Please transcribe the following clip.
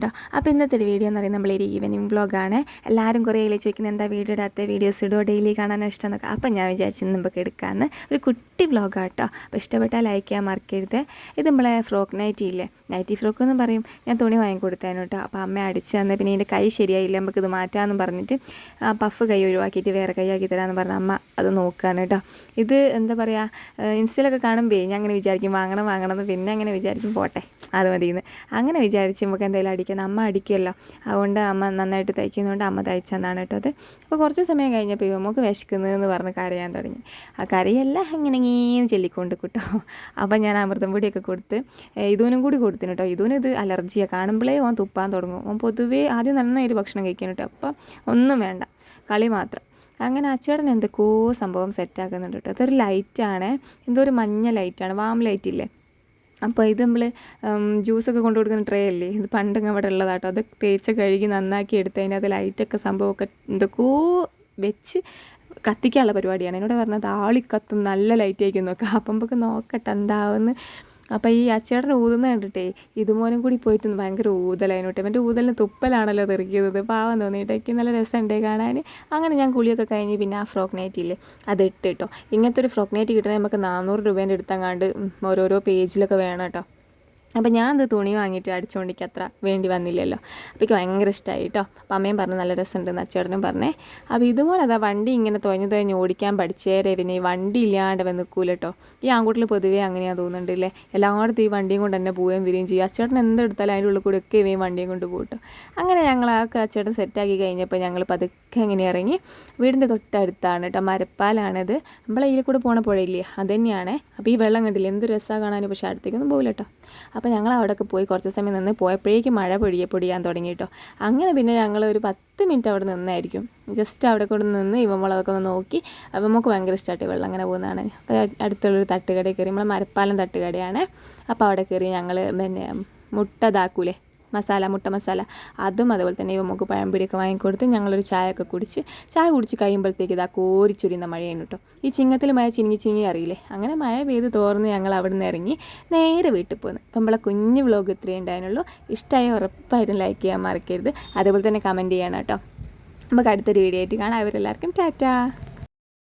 കേട്ടോ. അപ്പോൾ ഇന്നത്തെ ഒരു വീഡിയോ എന്ന് പറയുന്നത് നമ്മളൊരു ഈവനിങ് വ്ളോഗാണ് എല്ലാവരും കുറേ ഇതിൽ ചോദിക്കുന്നത് എന്താ വീഡിയോ ഇടാത്ത? വീഡിയോസ് ഇടുമോ ഡെയിലി കാണാൻ ഇഷ്ടം? എന്നൊക്കെ അപ്പോൾ ഞാൻ വിചാരിച്ചു നമുക്ക് എടുക്കാമെന്ന് ഒരു കുട്ടി വ്ളോഗാണ് കേട്ടോ. അപ്പോൾ ഇഷ്ടപ്പെട്ടാൽ ലൈക്ക് ചെയ്യാൻ മറക്കരുത്. ഇത് നമ്മളെ ഫ്രോക്ക് നൈറ്റി ഇല്ലേ? നൈറ്റി ഫ്രോക്ക് എന്ന് പറയും. ഞാൻ തുണി വാങ്ങിക്കൊടുത്തേനു കേട്ടോ. അപ്പോൾ അമ്മ അടിച്ചു തന്നെ പിന്നെ എന്റെ കൈ ശരിയായില്ല. നമുക്ക് ഇത് മാറ്റാമെന്ന് പറഞ്ഞിട്ട് പഫ് കൈ ഒഴിവാക്കിയിട്ട് വേറെ കൈയാക്കി തരാമെന്ന് പറഞ്ഞ അമ്മ അത് നോക്കുകയാണ് കേട്ടോ. ഇത് എന്താ പറയുക ഇൻസ്റ്റയിലൊക്കെ കാണുമ്പോൾ ഞാൻ അങ്ങനെ വിചാരിക്കും വാങ്ങണം വാങ്ങണം എന്ന് പിന്നെ അങ്ങനെ വിചാരിക്കും പോട്ടെ അത് മതിയെന്ന്. അങ്ങനെ വിചാരിച്ച് നമുക്ക് എന്തെങ്കിലും അടിക്കണം അമ്മ അടിക്കുമല്ലോ അതുകൊണ്ട് അമ്മ നന്നായിട്ട് തയ്ക്കുന്നതുകൊണ്ട് അമ്മ തയ്ച്ചെന്നാണ് കേട്ടോ അത് അപ്പോൾ കുറച്ച് സമയം കഴിഞ്ഞപ്പോൾ നമുക്ക് വിശക്കുന്നതെന്ന് പറഞ്ഞ് കരയാൻ തുടങ്ങി. ആ കരയല്ല ഇങ്ങനെ ഇങ്ങനെ ചെല്ലിക്കൊണ്ട് കിട്ടോ. അപ്പം ഞാൻ അമൃതം പൊടിയൊക്കെ കൊടുത്ത് ഇതൂനും കൂടി കൊടുത്തിന് കേട്ടോ ഇതൂന് ഇത് അലർജിയാണ് കാണുമ്പോഴേ ഓൻ തുപ്പാൻ തുടങ്ങും. ഓൻ പൊതുവേ ആദ്യം നന്നായിട്ട് ഭക്ഷണം കഴിക്കാൻ കേട്ടോ അപ്പം ഒന്നും വേണ്ട. കളി മാത്രം. അങ്ങനെ അച്ചേടൻ എന്തൊക്കെയോ സംഭവം സെറ്റാക്കുന്നുണ്ട് കേട്ടോ അതൊരു ലൈറ്റാണ് എന്തോ ഒരു മഞ്ഞ ലൈറ്റാണ് വാം ലൈറ്റ് ഇല്ലേ? അപ്പോൾ ഇത് നമ്മൾ ജ്യൂസൊക്കെ കൊണ്ടു കൊടുക്കുന്ന ട്രേ അല്ലേ? ഇത് പണ്ടങ്ങ് അവിടെ ഉള്ളതാട്ടോ. അത് തേച്ച് കഴുകി നന്നാക്കി എടുത്ത് അതിന്റെ അത് ലൈറ്റൊക്കെ സംഭവമൊക്കെ എന്തൊക്കെയോ വെച്ച് കത്തിക്കാനുള്ള പരിപാടിയാണ്. എന്നോട് പറഞ്ഞത് ആളിക്കത്തും നല്ല ലൈറ്റ് ആയിരിക്കും നോക്കാം അപ്പം നമുക്ക് നോക്കട്ടെ എന്താവുമെന്ന് അപ്പോൾ ഈ അച്ചേട്ടൻ ഊതുന്ന കണ്ടിട്ടേ ഇതുമോനും കൂടി പോയിട്ട് ഭയങ്കര ഊതലായിനോട്ടെ എന്റെ ഊതലിന് തുപ്പലാണല്ലോ തെറിക്കുന്നത്. പാവം തോന്നിയിട്ട് എനിക്ക് നല്ല രസമുണ്ടേ കാണാൻ. അങ്ങനെ ഞാൻ കുളിയൊക്കെ കഴിഞ്ഞ് പിന്നെ ആ ഫ്രോക്ക് നൈറ്റില്ലേ അത് ഇട്ട് കേട്ടോ. ഇങ്ങനത്തെ ഒരു ഫ്രോക്ക് നൈറ്റ് കിട്ടണമെങ്കിൽ നമുക്ക് നാനൂറ് രൂപേന്റെ എടുത്തങ്ങാണ്ട് ഓരോരോ പേജിലൊക്കെ വേണം കേട്ടോ. അപ്പോൾ ഞാൻ അത് തുണി വാങ്ങിയിട്ട് അടിച്ചുകൊണ്ടിക്ക് അത്ര വേണ്ടി വന്നില്ലല്ലോ. അപ്പോൾ എനിക്ക് ഭയങ്കര ഇഷ്ടമായി കേട്ടോ അപ്പം അമ്മയും പറഞ്ഞു നല്ല രസമുണ്ടെന്ന് അച്ചേടനും പറഞ്ഞേ. അപ്പോൾ ഇതുപോലെ അതാ വണ്ടി ഇങ്ങനെ തുഴഞ്ഞു തുഴഞ്ഞ് ഓടിക്കാൻ പഠിച്ചേരെ പിന്നെ ഈ വണ്ടി ഇല്ലാണ്ട് വന്ന് നിൽക്കൂല കേട്ടോ ഈ ആൺകുട്ടിൽ പൊതുവേ അങ്ങനെയാണ് തോന്നുന്നുണ്ടല്ലേ എല്ലായിടത്തും ഈ വണ്ടിയും കൊണ്ട് തന്നെ പോവുകയും വരികയും ചെയ്യും. അച്ചേട്ടൻ എന്തെടുത്താലും അതിന്റെ ഉള്ളിൽ കൂടെ ഒക്കെ ഇവയും വണ്ടിയും കൊണ്ട് പോകട്ടോ അങ്ങനെ ഞങ്ങൾ ആ അച്ചേട്ടൻ സെറ്റാക്കി കഴിഞ്ഞപ്പോൾ ഞങ്ങൾ പതുക്കെ ഇങ്ങനെ ഇറങ്ങി. വീടിന്റെ തൊട്ടടുത്താണ് കേട്ടോ മരപ്പാലാണത്. നമ്മളെ ഇതിൽ കൂടെ പോണ പുഴയില്ലേ? അതുതന്നെയാണ് അപ്പോൾ ഈ വെള്ളം കണ്ടില്ല? എന്ത് രസമാണ് കാണാൻ പക്ഷേ അടുത്തേക്കൊന്നും പോകില്ല കേട്ടോ അപ്പോൾ ഞങ്ങൾ അവിടെയൊക്കെ പോയി കുറച്ച് സമയം നിന്ന് പോയപ്പോഴേക്കും മഴ പൊടിയെ പൊടിയാൻ തുടങ്ങി കേട്ടോ അങ്ങനെ പിന്നെ ഞങ്ങൾ ഒരു പത്ത് മിനിറ്റ് അവിടെ നിന്നായിരിക്കും. ജസ്റ്റ് അവിടെ കൂടെ നിന്ന് ഇവമുളകൊക്കെ ഒന്ന് നോക്കി അപ്പോൾ നമുക്ക് ഭയങ്കര ഇഷ്ടമായിട്ട് വെള്ളം അങ്ങനെ പോകുന്നതാണ്. അപ്പോൾ അടുത്തുള്ളൊരു തട്ടുകടയിൽ കയറി നമ്മൾ മരപ്പാലം തട്ടുകടയാണ്. അപ്പോൾ അവിടെ കയറി ഞങ്ങൾ പിന്നെ മുട്ട ഇതാക്കൂലേ? മസാല മുട്ട മസാല. അതും അതുപോലെ തന്നെ നമുക്ക് പഴംപിടിയൊക്കെ വാങ്ങിക്കൊടുത്ത് ഞങ്ങളൊരു ചായയൊക്കെ കുടിച്ച് ചായ കുടിച്ച് കഴിയുമ്പോഴത്തേക്ക് ഇതാ കോരിച്ചൊരിയുന്ന മഴയാണ് കേട്ടോ. ഈ ചിങ്ങത്തിൽ മഴ ചിങ്ങി ചിനിങ്ങി അറിയില്ലേ? അങ്ങനെ മഴ പെയ്ത് തോർന്ന് ഞങ്ങൾ അവിടെ നിന്ന് ഇറങ്ങി നേരെ വീട്ടിൽ പോകുന്നു അപ്പം നമ്മളെ കുഞ്ഞ് വ്ലോഗ് ഇത്രയേ ഉണ്ടായിരുന്നുള്ളൂ. ഇഷ്ടമായി ഉറപ്പായിട്ടും ലൈക്ക് ചെയ്യാൻ മറക്കരുത്. അതുപോലെ തന്നെ കമന്റ് ചെയ്യണം കേട്ടോ. നമുക്ക് അടുത്തൊരു വീഡിയോ ആയിട്ട് കാണാം. അവരെല്ലാവർക്കും ടാറ്റാ.